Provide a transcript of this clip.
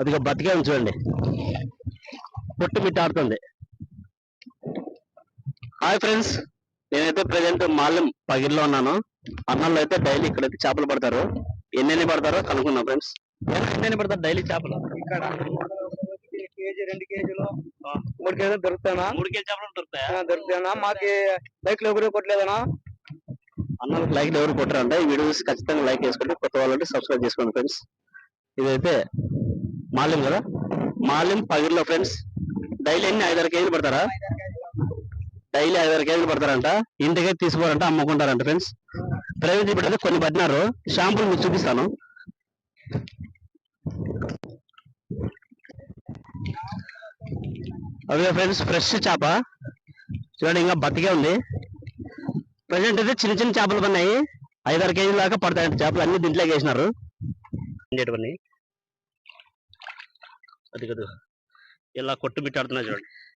అదిగో బతికే చూడండి. పొట్టు మిట్టాడుతుంది హాయ్ ఫ్రెండ్స్ నేనైతే ప్రజెంట్ మాల్యం పగిరిలో ఉన్నాను. అన్నంలో అయితే డైలీ ఇక్కడైతే చేపలు పడతారు. ఎన్నెన్ని పడతారో కనుక్కుందాం ఫ్రెండ్స్. ఎన్నెన్ని పడతారు డైలీ చేపలు? ఇక్కడ కేజీ రెండు కేజీలు. మూడు కేజీలు దొరుకుతానా మూడు కేజీ చేపలు దొరుకుతాయా? దొరుకుతానా మాకి బైక్లో ఎవరు కొట్టలేదనా అన్నలకు లైక్ ఎవరు కొట్టారంటే. ఈ వీడియో చూసి ఖచ్చితంగా లైక్ చేసుకోండి కొత్త వాళ్ళంటే సబ్స్క్రైబ్ చేసుకోండి ఫ్రెండ్స్. ఇదైతే మాలిం కదా? మాలిం పగిరిలో ఫ్రెండ్స్ డైలీ ఎన్ని ఐదారు కేజీలు పడతారా? డైలీ ఐదారు కేజీలు పడతారంట. ఇంటికి తీసుకోవాలంట అమ్ముకుంటారంట ఫ్రెండ్స్ ప్రైవేట్ ఇప్పుడు కొన్ని పట్టినారు. షాంపులు మీకు చూపిస్తాను. అదే ఫ్రెండ్స్ ఫ్రెష్ చేప. చూడండి ఇంకా బతికే ఉంది. ప్రజెంట్ అయితే చిన్న చిన్న చేపలు పడినాయి ఐదారు కేజీల దాకా పడతాయంట చేపలు. అన్ని దీంట్లోకి వేసినారు. ఇంకేటివన్నీ అది కదా ఇలా కొట్టు బిట్టాడుతున్నాయి చూడండి